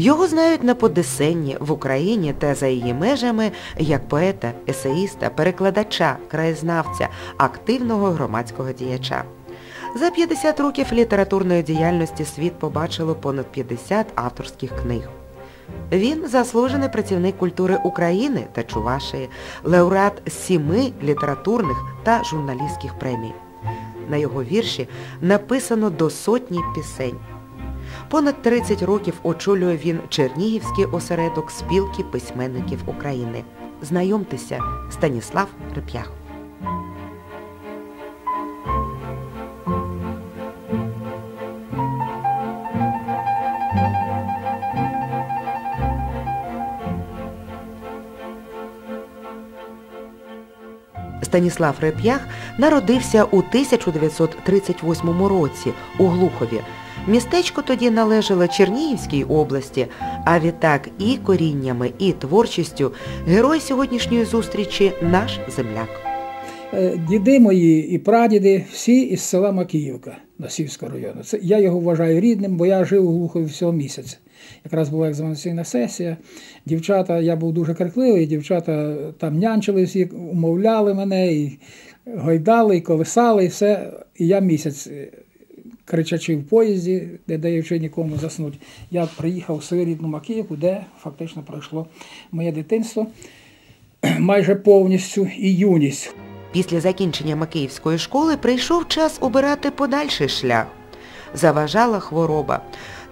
Його знають на Подесенні, в Україні та за її межами як поета, есеїста, перекладача, краєзнавця, активного громадського діяча. За 50 років літературної діяльності світ побачило понад 50 авторських книг. Він заслужений працівник культури України та Чувашії, лауреат сіми літературних та журналістських премій. На його вірші написано до сотні пісень. Понад 30 років очолює він Чернігівський осередок спілки письменників України. Знайомтеся, Станіслав Реп'ях. Станіслав Реп'ях народився у 1938 році у Глухові. Містечко тоді належало Чернігівській області, а відтак і коріннями, і творчістю герой сьогоднішньої зустрічі наш земляк. Е, Діди мої і прадіди всі із села Макіївка Носівського району. Це я його вважаю рідним, бо я жив у Глухові всього місяця. Якраз була екзаменаційна сесія. Дівчата, я був дуже крикливий, дівчата там нянчили всі, умовляли мене, і гойдали, і колесали, і все. І я місяць, кричачи в поїзді, не даючи нікому заснути, я приїхав в свою рідну Макіївку, де фактично пройшло моє дитинство майже повністю і юність. Після закінчення Макіївської школи прийшов час обирати подальший шлях. Заважала хвороба.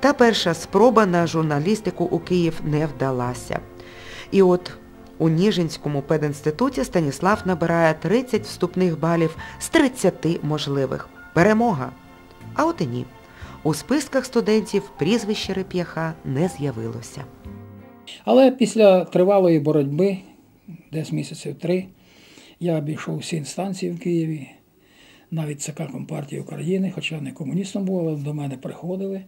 Та перша спроба на журналістику у Київ не вдалася. І от у Ніжинському пединституті Станіслав набирає 30 вступних балів з 30 можливих. Перемога. А от і ні. У списках студентів прізвище Реп'яха не з'явилося. Але після тривалої боротьби, десь місяців три, я обійшов всі інстанції в Києві, навіть ЦК Компартії України, хоча не комуністом був, але до мене приходили,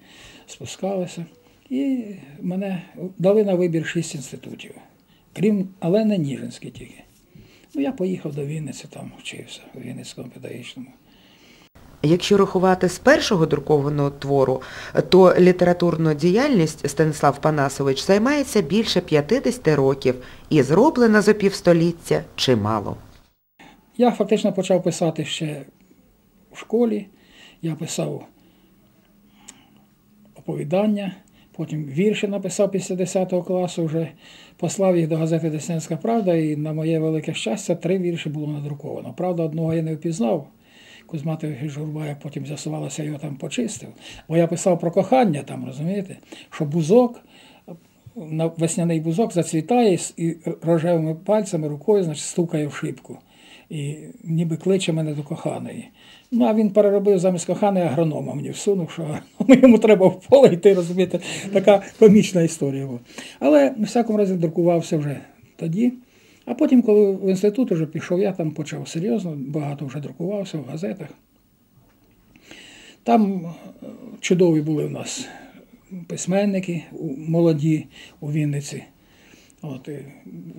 спускалися. І мене дали на вибір шість інститутів, крім, але не Ніжинський тільки. Ну, я поїхав до Вінниці, там вчився, у Вінницькому педагогічному. Якщо рахувати з першого друкованого твору, то літературну діяльність Станислав Панасович займається більше 50 років і зроблена за півстоліття чимало. Я фактично почав писати ще в школі. Я писав оповідання, потім вірші написав після 10 класу, вже послав їх до газети Деснянська Правда, і на моє велике щастя, три вірші було надруковано. Правда, одного я не впізнав. Кузьма Тимофійович Журбаєв потім з'ясувалося, його там почистив. Бо я писав про кохання там, розумієте, що бузок, весняний бузок зацвітає і рожевими пальцями, рукою, значить, стукає в шибку. І ніби кличе мене до коханої. Ну, а він переробив замість коханої агронома мені всунув, що йому треба в поле йти, розумієте, така комічна історія. Але, в всякому разі, друкувався вже тоді. А потім, коли в інститут вже пішов, я там почав серйозно, багато вже друкувався в газетах. Там чудові були в нас письменники молоді у Вінниці. От, і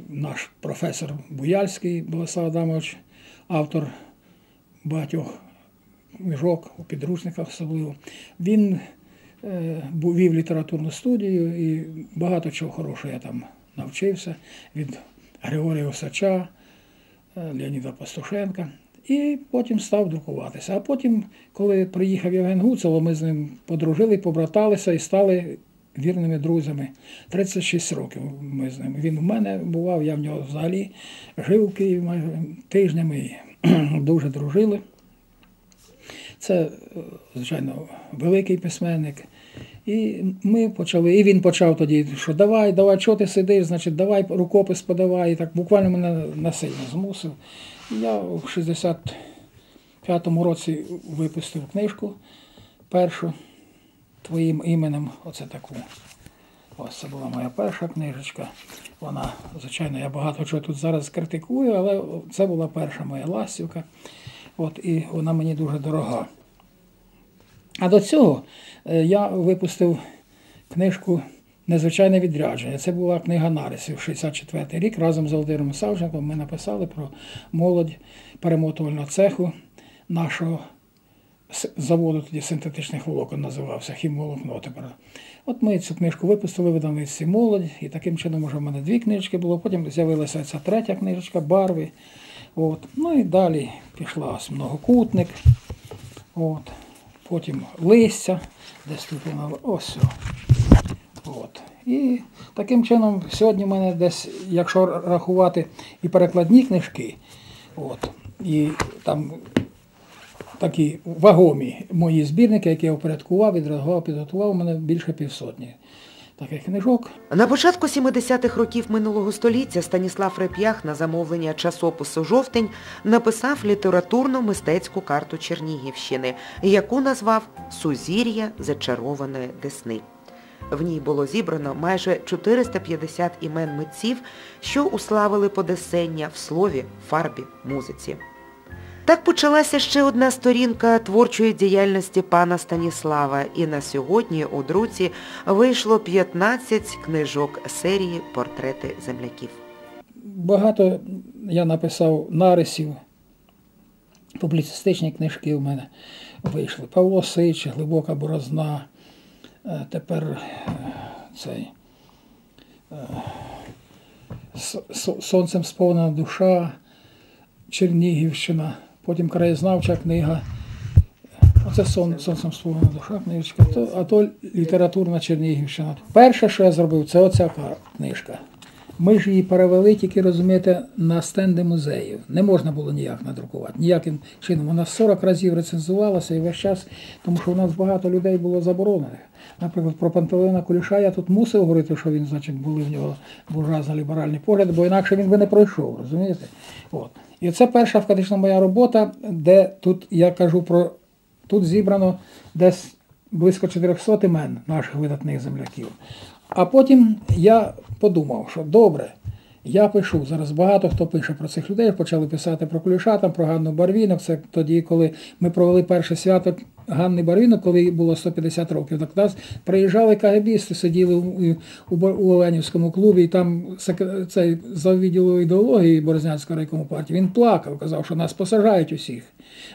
Наш професор Буяльський Болеслав Адамович, автор багатьох книжок у підручниках особливо. Він е, вів літературну студію і багато чого хорошого я там навчився від Григорія Осача, Леоніда Пастушенка. І потім став друкуватися. А потім, коли приїхав Євген Гуцело, ми з ним подружили, побраталися і стали вірними друзями. 36 років ми з ним. Він в мене бував, я в нього взагалі жив у Києві майже тижнями і дуже дружили. Це, звичайно, великий письменник. І ми почали, і він почав тоді, що давай, давай, чого ти сидиш, значить, давай рукопис подавай. І так буквально мене насильно змусив. І я в 65-му році випустив книжку першу твоїм іменем, оце таку. Ось це була моя перша книжечка. Вона, звичайно, я багато чого тут зараз критикую, але це була перша моя ластівка. От, І вона мені дуже дорога. А до цього я випустив книжку Незвичайне відрядження. Це була книга нарисів 64 рік. Разом з Володимиром Савченком ми написали про молодь перемотувального цеху нашого заводу тоді синтетичних волокон називався, хімволокно тепер. От ми цю книжку випустили в видавництві молодь, і таким чином вже в мене дві книжки було. Потім з'явилася ця третя книжечка Барви. От. Ну і далі пішла многокутник. От. Потім листя, десь тут ось. От. І таким чином, сьогодні в мене десь, якщо рахувати і перекладні книжки, от, і там такі вагомі мої збірники, які я впорядкував, відредагував, підготував, у мене більше півсотні таких книжок. На початку 70-х років минулого століття Станіслав Реп'ях на замовлення часопису «Жовтень» написав літературно-мистецьку карту Чернігівщини, яку назвав «Сузір'я зачарованої Десни». В ній було зібрано майже 450 імен митців, що уславили Подесення в слові, фарбі, музиці. Так почалася ще одна сторінка творчої діяльності пана Станіслава, і на сьогодні у друці вийшло 15 книжок серії «Портрети земляків». Багато я написав нарисів, публіцистичні книжки в мене вийшли. Павло Сич, Глибока борозна, е, тепер е, цей е, «С- с- Сонцем сповнена душа, Чернігівщина, потім краєзнавча книга. Оце сон, сонцем сповнена душа книжечка, то, а то літературна Чернігівщина. Перше, що я зробив, це оця книжка. Ми ж її перевели тільки, розумієте, на стенди музеїв. Не можна було ніяк надрукувати, ніяким чином. Вона 40 разів рецензувалася і весь час, тому що у нас багато людей було заборонених. Наприклад, про Пантелеїна Куліша я тут мусив говорити, що він, значить, були в нього буржуазно ліберальні погляди, бо інакше він би не пройшов, розумієте? От. І це перша фактично моя робота, де тут я кажу про Тут зібрано десь близько 400 імен наших видатних земляків. А потім я подумав, що добре, я пишу. Зараз багато хто пише про цих людей. Почали писати про Клюша, там, про Ганну Барвінок. Це тоді, коли ми провели перше свято Ганни Барвінок, коли було 150 років. Так нас приїжджали кагебісти, сиділи у, у, у Оленівському клубі, і там цей за відділу ідеології Борзнянського райкому партії. Він плакав, казав, що нас посажають усіх.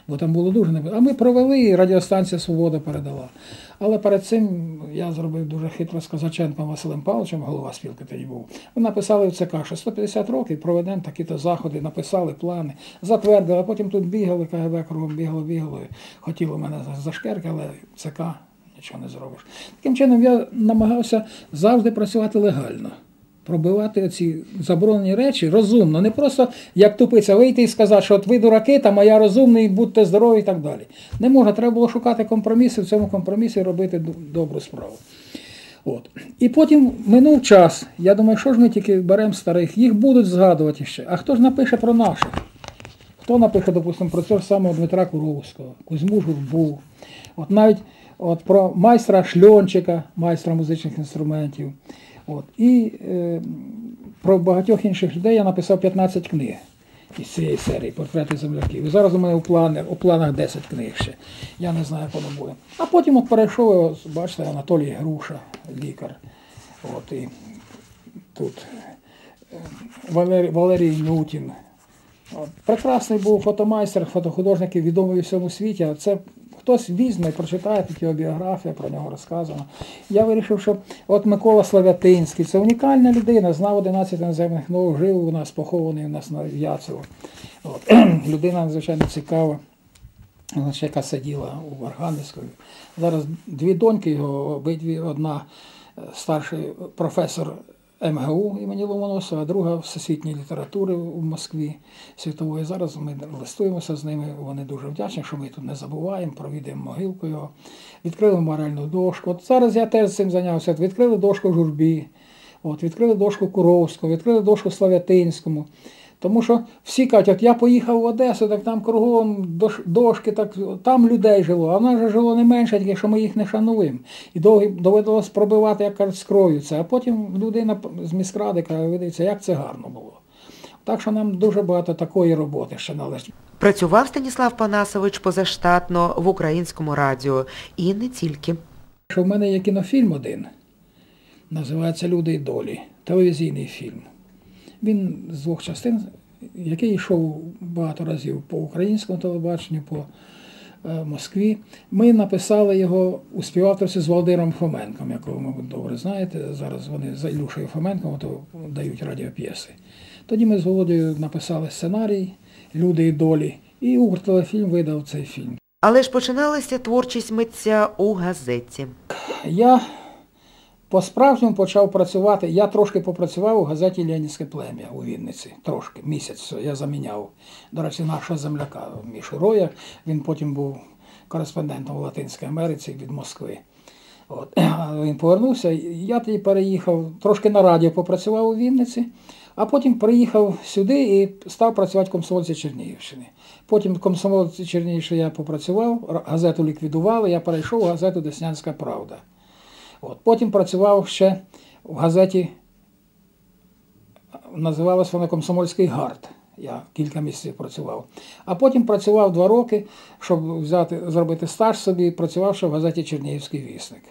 Бо там було дуже небезпечно. А ми провели, і радіостанція Свобода передала. Але перед цим я зробив дуже хитро з Казаченком Василем Павловичем, голова спілки тоді був. Написали в ЦК, що 150 років проведемо такі-то заходи, написали плани, затвердили, а потім тут бігали, КГБ кругом бігало, бігало. Хотіло мене зашкерки, але ЦК нічого не зробиш. Таким чином я намагався завжди працювати легально. Пробивати ці заборонені речі розумно, не просто як тупиця вийти і сказати, що от ви дураки, там, а я розумний, будьте здорові і так далі. Не можна, треба було шукати компроміси, в цьому компромісі робити добру справу. От. І потім минув час. Я думаю, що ж ми тільки беремо старих, їх будуть згадувати ще. А хто ж напише про наших? Хто напише, допустимо, про цього самого Дмитра Куровського, Кузьму Журбу, от навіть от про майстра Шльончика, майстра музичних інструментів. От. І е, про багатьох інших людей я написав 15 книг із цієї серії портрети земляків. І зараз у мене у планах, у планах 10 книг ще. Я не знаю, воно буде. А потім от перейшов, бачите, Анатолій Груша, лікар. От, і тут е, Валерій, Валерій Нутін. Прекрасний був фотомайстер, фотохудожник, відомий у всьому світі. Це хтось візьме, прочитає тут його біографія, про нього розказано. Я вирішив, що от Микола Славятинський це унікальна людина, знав 11 іноземних мов, жив у нас, похований у нас на Яцево. Людина надзвичайно цікава. Вона яка сиділа у Архангельської. Зараз дві доньки його, обидві, одна е, старший професор МГУ імені Ломоносова, а друга всесвітньої літератури у Москві світової. Зараз ми листуємося з ними. Вони дуже вдячні, що ми тут не забуваємо, провідаємо могилку його. Відкрили моральну дошку. От зараз я теж цим зайнявся. Відкрили дошку журбі, от, відкрили дошку Куровського, відкрили дошку Слав'ятинському. Тому що всі кажуть, от я поїхав в Одесу, так там кругом дошки, так там людей жило, а в нас же жило не менше, тільки що ми їх не шануємо. І довго довелося пробивати, як кажуть, з кров'ю це. А потім людина з міськради каже, ви як це гарно було. Так що нам дуже багато такої роботи ще належить. Працював Станіслав Панасович позаштатно в українському радіо і не тільки. Що в мене є кінофільм один, називається Люди і долі, телевізійний фільм. Він з двох частин, який йшов багато разів по українському телебаченню, по Москві. Ми написали його у співавторстві з Володимиром Фоменком, якого, мабуть, добре знаєте. Зараз вони за Ілюшею Фоменком то дають радіоп'єси. Тоді ми з Володією написали сценарій Люди і долі, і Укртелефільм видав цей фільм. Але ж починалася творчість митця у газеті. Я по-справжньому почав працювати. Я трошки попрацював у газеті Ленінське плем'я у Вінниці. Трошки, місяць я заміняв. До речі, нашого земляка Мішу Роя. Він потім був кореспондентом в Латинській Америці від Москви. От. Він повернувся, я тоді переїхав, трошки на радіо попрацював у Вінниці, а потім приїхав сюди і став працювати в комсомольці Чернігівщини. Потім в комсомольці Чернігівщини я попрацював, газету ліквідували, я перейшов у газету Деснянська Правда. От. Потім працював ще в газеті, називалась вона Комсомольський гард. Я кілька місяців працював. А потім працював два роки, щоб взяти, зробити стаж собі, працював ще в газеті Чернігівський вісник.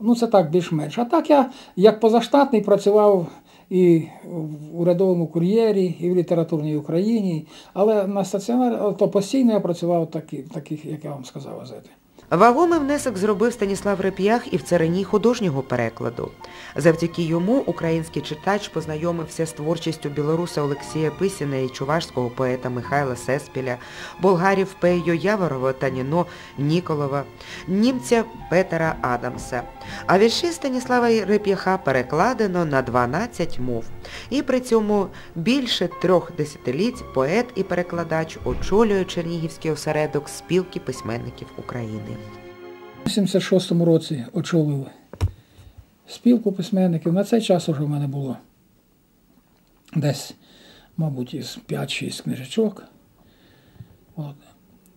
Ну, це так більш-менш. А так я, як позаштатний, працював і в урядовому кур'єрі, і в літературній Україні, але на стаціонар, то постійно я працював таких, таких як я вам сказав, газети. Вагомий внесок зробив Станіслав Реп'ях і в царині художнього перекладу. Завдяки йому український читач познайомився з творчістю білоруса Олексія Писіна і чувашського поета Михайла Сеспіля, болгарів Пейо Яворова та Ніно Ніколова, німця Петера Адамса. А вірші Станіслава Реп'яха перекладено на 12 мов. І при цьому більше трьох десятиліть поет і перекладач очолює Чернігівський осередок спілки письменників України. У 76-му році очолив спілку письменників. На цей час вже в мене було десь, мабуть, із 5-6 книжечок. От.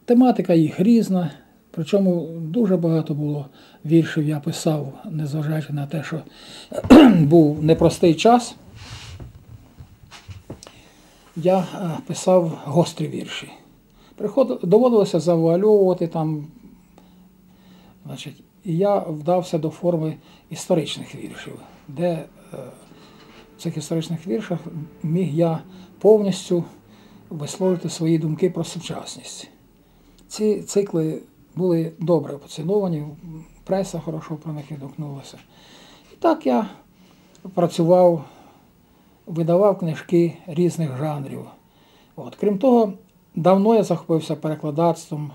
Тематика їх різна, причому дуже багато було віршів я писав, незважаючи на те, що був непростий час. Я е, писав гострі вірші. Доводилося завуальовувати там. Значить, І я вдався до форми історичних віршів, де е, в цих історичних віршах міг я повністю висловити свої думки про сучасність. Ці цикли були добре поціновані, преса хорошо про них відгукнулася. І так я працював, видавав книжки різних жанрів. От. Крім того, давно я захопився перекладацтвом.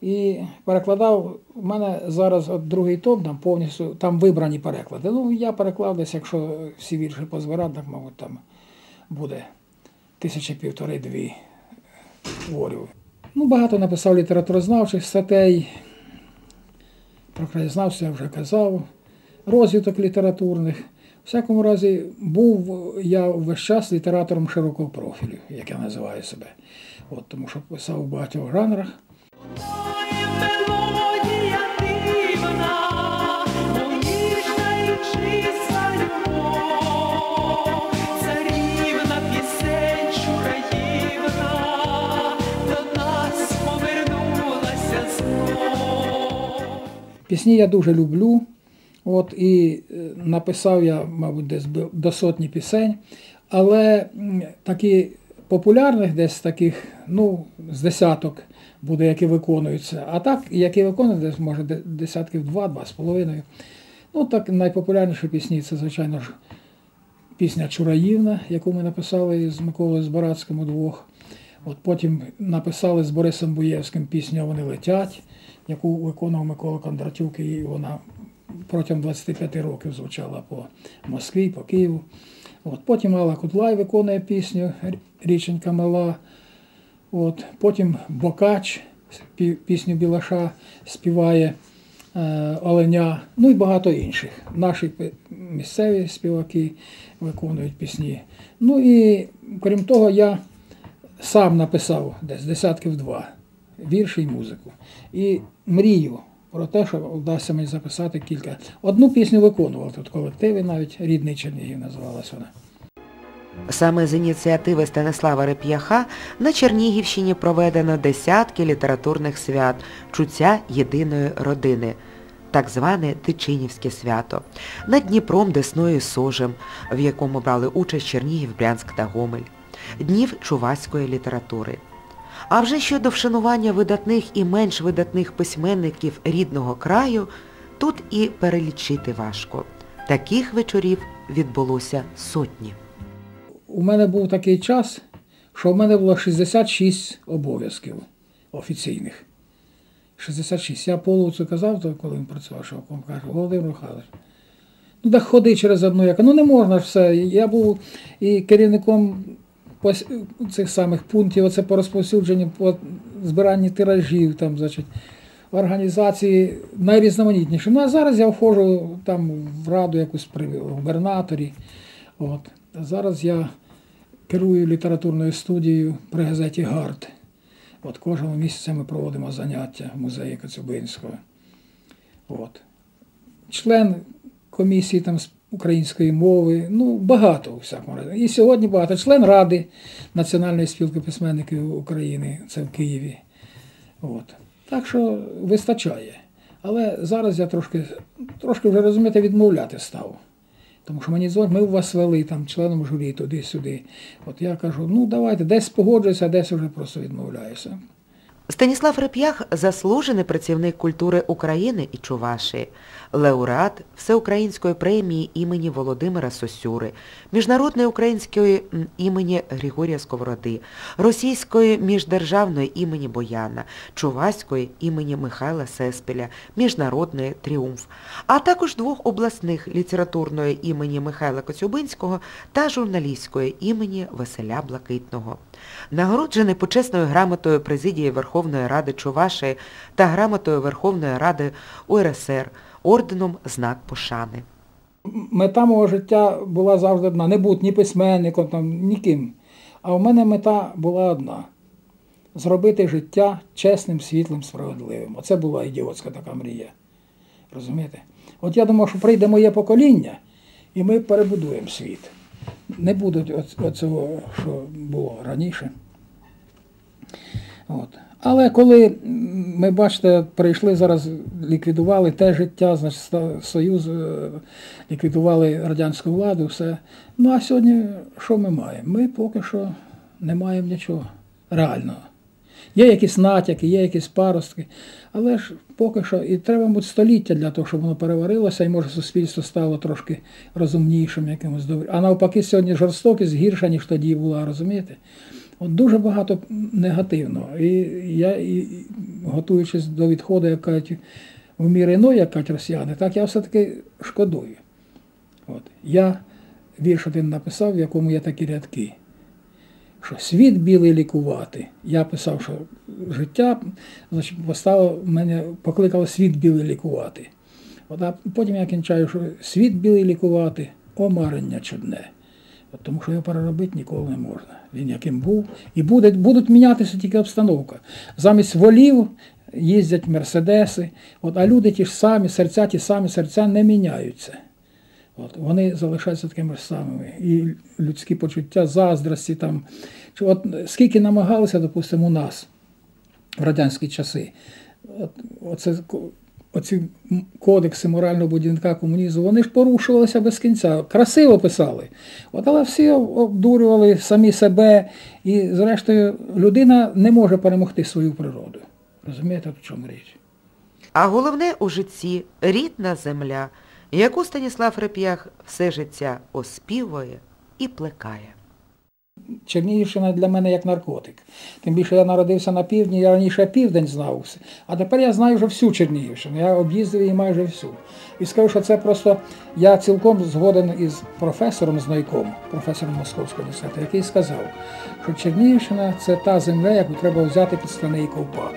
І перекладав, у мене зараз от другий том, там повністю там вибрані переклади. Ну, я переклав десь, якщо всі вірші позбирати, так, мабуть, там буде тисячі півтори-дві творів. Ну, Багато написав літературознавчих статей. Про краєзнавство я вже казав, розвиток літературних. В всякому разі, був я весь час літератором широкого профілю, як я називаю себе. От, Тому що писав у багатьох жанрах. Пісні я дуже люблю. От, І е, написав я, мабуть, десь до сотні пісень, але такі популярних десь таких, ну, з десяток буде, які виконуються. А так, які виконуються, десь може десятків два, два з половиною. Ну, так найпопулярніші пісні це, звичайно ж, пісня Чураївна, яку ми написали з Миколою Збарацьким удвох. От потім написали з Борисом Буєвським пісню Вони летять, яку виконував Микола Кондратюк, і вона протягом 25 років звучала по Москві, по Києву. От, потім Алла Кудлай виконує пісню Річенька мала. От, потім Бокач пісню Білаша співає е, Оленя, ну і багато інших. Наші місцеві співаки виконують пісні. Ну і крім того, я сам написав десь десятків два вірші і музику. І мрію про те, що вдасться мені записати кілька. Одну пісню виконував тут колективи, навіть рідний Чернігів називалась вона. Саме з ініціативи Станислава Реп'яха на Чернігівщині проведено десятки літературних свят чуття єдиної родини, так зване Тичинівське свято, над Дніпром, Десною Сожем, в якому брали участь Чернігів, Брянськ та Гомель, Днів чуваської літератури. А вже щодо вшанування видатних і менш видатних письменників рідного краю, тут і перелічити важко. Таких вечорів відбулося сотні. У мене був такий час, що в мене було 66 обов'язків офіційних. 66. Я половцю казав, коли він працював, що він каже, Володимир Михайлович, ну так ходи через одну яка. Ну не можна ж все. Я був і керівником цих самих пунктів, оце по розповсюдженню, по збиранні тиражів, там, значить, організації найрізноманітніші. Ну а зараз я входжу там в раду якусь при губернаторі. От. А зараз я керую літературною студією при газеті Гард. От кожного місяця ми проводимо заняття в музеї Коцюбинського. От. Член комісії там з української мови, ну багато у всякому разі. І сьогодні багато. Член Ради Національної спілки письменників України, це в Києві. От. Так що вистачає. Але зараз я трошки, трошки вже розумієте, відмовляти став. Тому що мені дзвонять, ми у вас вели там членом журі туди-сюди. От я кажу, ну давайте, десь погоджуюся, а десь вже просто відмовляюся. Станіслав Реп'ях – заслужений працівник культури України і Чувашії, лауреат Всеукраїнської премії імені Володимира Сосюри, Міжнародної української імені Григорія Сковороди, Російської міждержавної імені Бояна, Чуваської імені Михайла Сеспеля, Міжнародної Тріумф, а також двох обласних літературної імені Михайла Коцюбинського та журналістської імені Василя Блакитного. Нагороджений почесною грамотою президії Верховної Ради Чувашії та грамотою Верховної Ради УРСР, орденом Знак Пошани. Мета мого життя була завжди одна. Не бути ні письменником, там, ніким. А в мене мета була одна зробити життя чесним, світлим, справедливим. Оце була ідіотська така мрія. Розумієте? От я думав, що прийде моє покоління, і ми перебудуємо світ. Не буде оц- оцього, що було раніше. От. Але коли ми, бачите, прийшли зараз, ліквідували те життя, значить, Союз, е, ліквідували радянську владу, все. Ну а сьогодні що ми маємо? Ми поки що не маємо нічого реального. Є якісь натяки, є якісь паростки, але ж поки що і треба мабуть, століття для того, щоб воно переварилося, і може суспільство стало трошки розумнішим, якимось добрим. А навпаки, сьогодні жорстокість гірша, ніж тоді була, розумієте? От дуже багато негативного. І я, і, готуючись до відходу, як кажуть, в мір іной, як кажуть росіяни, так я все-таки шкодую. От. Я вірш один написав, в якому є такі рядки що світ білий лікувати. Я писав, що життя значить, поставив, мене покликало світ білий лікувати. От, а потім я кінчаю, що світ білий лікувати, о марення чудне. От, тому що його переробити ніколи не можна. Він яким був. І буде, будуть мінятися тільки обстановка. Замість волів їздять мерседеси, от, а люди ті ж самі, серця ті самі серця не міняються. От, вони залишаються такими ж самими. І людські почуття, заздрості там. От скільки намагалися, допустимо, у нас в радянські часи, от, оце, оці кодекси морального будівника комунізму, вони ж порушувалися без кінця. Красиво писали. От, але всі обдурювали самі себе. І, зрештою, людина не може перемогти свою природу. Розумієте, в чому річ? А головне у житті – рідна земля, яку Станіслав Реп'ях все життя оспівує і плекає. Чернігівщина для мене як наркотик. Тим більше я народився на півдні, я раніше південь знав все. А тепер я знаю вже всю Чернігівщину. Я об'їздив її майже всю. І скажу, що це просто я цілком згоден із професором Знайком, професором Московського університету, який сказав, що Чернігівщина це та земля, яку треба взяти під і ковпак.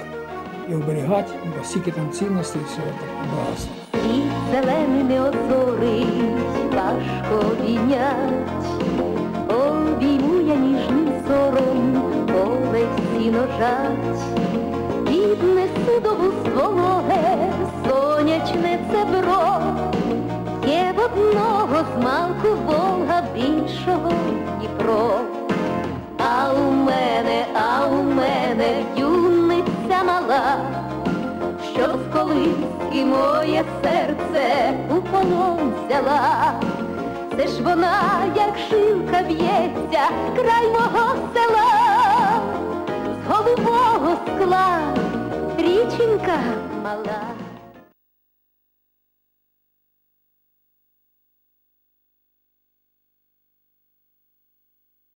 І оберігати, стільки там цінностей, всього так багатства. І зелений не важко я ніжний сором, поле сіно жать, піднесу до вуст сонячне цебро, є в одного з малку Волга більшого Дніпро. А у мене, а у мене юниця мала, що з колиски моє серце у полон взяла. Це ж вона, як жилка б'ється, край мого села, з голубого скла річенька мала.